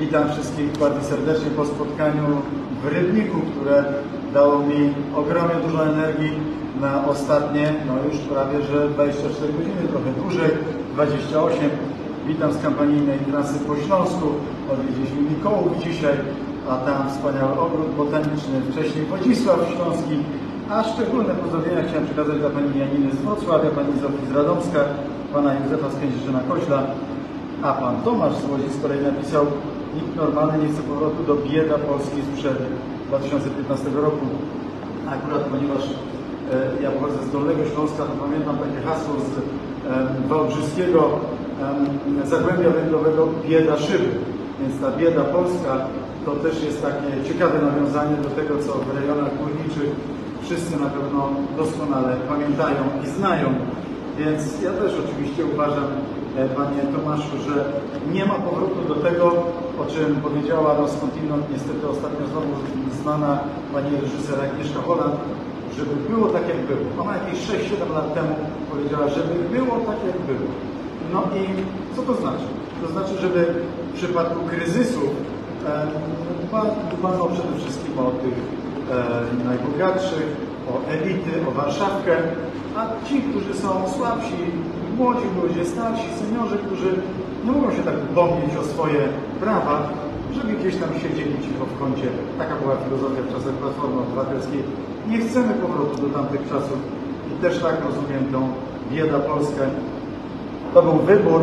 Witam wszystkich bardzo serdecznie po spotkaniu w Rybniku, które dało mi ogromnie dużo energii na ostatnie, no już prawie że 24 godziny, trochę dłużej, 28. Witam z kampanijnej trasy po Śląsku. Odwiedziliśmy Mikołów dzisiaj, a tam wspaniały ogród botaniczny, wcześniej Wodzisław Śląski, a szczególne pozdrowienia chciałem przekazać dla pani Janiny z Wrocławia, pani Zofii z Radomska, pana Józefa z Kędzierzyna Koźla, a pan Tomasz z Łodzi z kolei napisał nikt normalny nie chce powrotu do bieda Polski sprzed 2015 roku. Akurat ponieważ e, ja pochodzę z Dolnego Śląska, to pamiętam takie hasło z e, Wałbrzyskiego e, Zagłębia Węglowego bieda szyby. Więc ta bieda polska to też jest takie ciekawe nawiązanie do tego, co w rejonach górniczych wszyscy na pewno doskonale pamiętają i znają. Więc ja też oczywiście uważam, Panie Tomaszu, że nie ma powrotu do tego, o czym powiedziała no niestety ostatnio znowu znana Pani reżyser Agnieszka Holland, żeby było tak jak było. Ona jakieś 6-7 lat temu powiedziała, żeby było tak jak było. No i co to znaczy? To znaczy, żeby w przypadku kryzysów e, dba- dbano przede wszystkim o tych e, najbogatszych, o elity, o Warszawkę, a ci, którzy są słabsi, młodzi ludzie, starsi, seniorzy, którzy nie mogą się tak upomnieć o swoje prawa, żeby gdzieś tam siedzieli cicho w kącie. Taka była filozofia w czasach Platformy Obywatelskiej. Nie chcemy powrotu do tamtych czasów i też tak rozumiem tą bieda Polskę. To był wybór,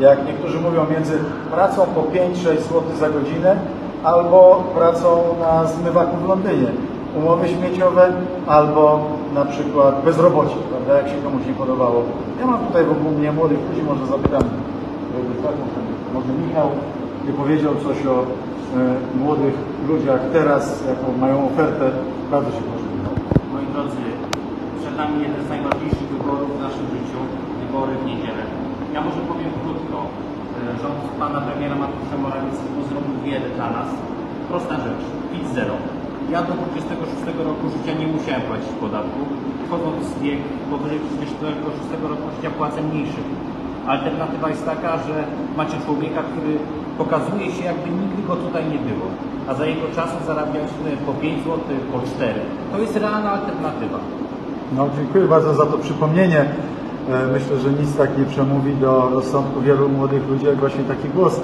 jak niektórzy mówią, między pracą po 5-6 zł za godzinę albo pracą na zmywaku w Londynie. Umowy śmieciowe albo na przykład bezrobocie, prawda, jak się komuś nie podobało. Ja mam tutaj wokół mnie młodych ludzi, może zapytam, tak, może, Michał by powiedział coś o e, młodych ludziach teraz, jaką mają ofertę. Bardzo się. Michał. Moi drodzy, przed nami jeden z najważniejszych wyborów w naszym życiu, wybory w niedzielę. Ja może powiem krótko. E, Rząd pana premiera Mateusza Morawieckiego zrobił wiele dla nas. Prosta rzecz, PIT zero. Ja do 26 roku życia nie musiałem płacić podatku. Wchodząc w wiek powyżej 26 roku życia płacę mniejszy. Alternatywa jest taka, że macie człowieka, który pokazuje się jakby nigdy go tutaj nie było, a za jego czasów zarabialiśmy po 5 zł, po 4. To jest realna alternatywa. No, dziękuję bardzo za to przypomnienie. E, Myślę, że nic tak nie przemówi do rozsądku wielu młodych ludzi, jak właśnie taki głos.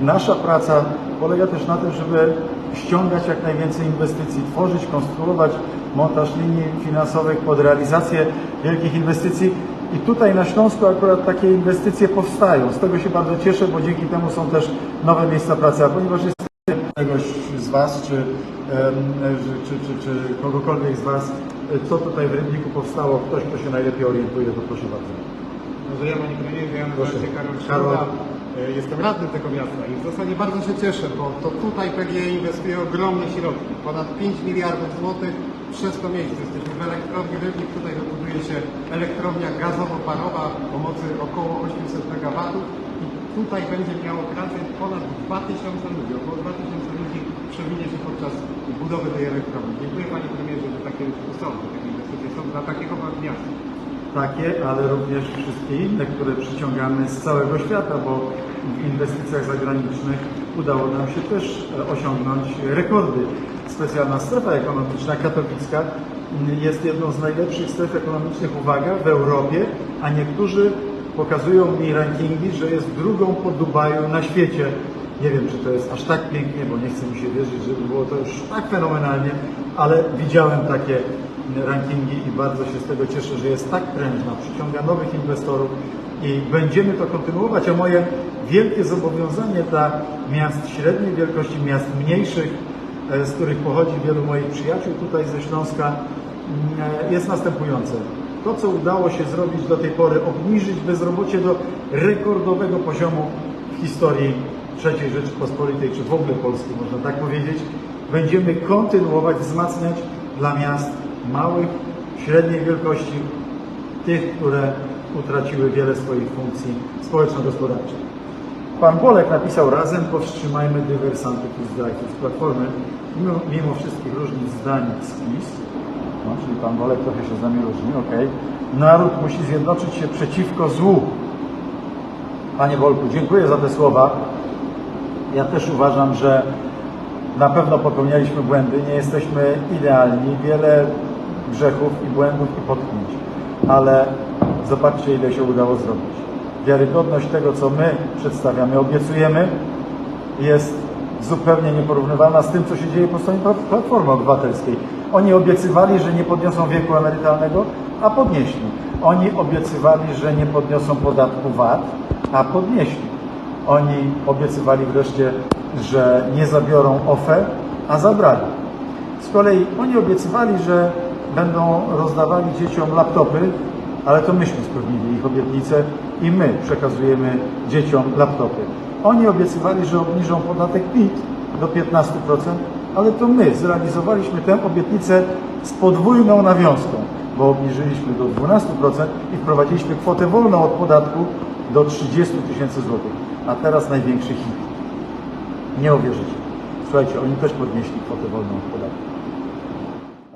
Nasza praca polega też na tym, żeby ściągać jak najwięcej inwestycji, tworzyć, konstruować montaż linii finansowych pod realizację wielkich inwestycji. I tutaj na Śląsku akurat takie inwestycje powstają. Z tego się bardzo cieszę, bo dzięki temu są też nowe miejsca pracy. A ponieważ jest kogoś z Was, czy, czy, czy, czy, kogokolwiek z Was, co tutaj w Rybniku powstało, ktoś, kto się najlepiej orientuje, to proszę bardzo. Może ja Panie Premierze, ja nazywam się Karol Karol. Szkoda. Jestem radnym tego miasta i w zasadzie bardzo się cieszę, bo to tutaj PGE inwestuje ogromne środki, ponad 5 miliardów złotych przez to miejsce. Jesteśmy w elektrowni Rybnik, tutaj wybuduje się elektrownia gazowo-parowa o mocy około 800 MW i tutaj będzie miało pracę ponad 2000 ludzi, około 2000 ludzi przewinie się podczas budowy tej elektrowni. Dziękuję Panie Premierze, że takie są, takie inwestycje są dla takiego miasta. Takie, ale również wszystkie inne, które przyciągamy z całego świata, bo w inwestycjach zagranicznych udało nam się też e, osiągnąć rekordy. Specjalna strefa ekonomiczna katowicka m, jest jedną z najlepszych stref ekonomicznych, uwaga, w Europie, a niektórzy pokazują mi rankingi, że jest drugą po Dubaju na świecie. Nie wiem, czy to jest aż tak pięknie, bo nie chce mi się wierzyć, żeby było to już tak fenomenalnie, ale widziałem takie rankingi i bardzo się z tego cieszę, że jest tak prężna, przyciąga nowych inwestorów i będziemy to kontynuować, a moje wielkie zobowiązanie dla miast średniej wielkości, miast mniejszych, e, z których pochodzi wielu moich przyjaciół tutaj ze Śląska, mm, e, jest następujące. To, co udało się zrobić do tej pory, obniżyć bezrobocie do rekordowego poziomu w historii III Rzeczypospolitej, czy w ogóle Polski, można tak powiedzieć, będziemy kontynuować, wzmacniać dla miast małych, średniej wielkości, tych, które utraciły wiele swoich funkcji społeczno-gospodarczych. Pan Bolek napisał razem powstrzymajmy dywersantów i zdrajców z Platformy, mimo, mimo wszystkich różnic zdań z PiS. No, czyli pan Bolek trochę się z nami różni, okej. Naród musi zjednoczyć się przeciwko złu. Panie Bolku, dziękuję za te słowa. Ja też uważam, że na pewno popełnialiśmy błędy, nie jesteśmy idealni, wiele grzechów i błędów i potknięć, ale zobaczcie ile się udało zrobić. Wiarygodność tego, co my przedstawiamy, obiecujemy, jest zupełnie nieporównywalna z tym, co się dzieje po stronie Plat- Platformy Obywatelskiej. Oni obiecywali, że nie podniosą wieku emerytalnego, a podnieśli. Oni obiecywali, że nie podniosą podatku VAT, a podnieśli. Oni obiecywali wreszcie, że nie zabiorą OFE, a zabrali. Z kolei oni obiecywali, że będą rozdawali dzieciom laptopy, ale to myśmy spełnili ich obietnice i my przekazujemy dzieciom laptopy. Oni obiecywali, że obniżą podatek PIT do 15%, ale to my zrealizowaliśmy tę obietnicę z podwójną nawiązką, bo obniżyliśmy do 12% i wprowadziliśmy kwotę wolną od podatku do 30 tysięcy złotych. A teraz największy hit. Nie uwierzycie. Słuchajcie, oni też podnieśli kwotę wolną od podatku.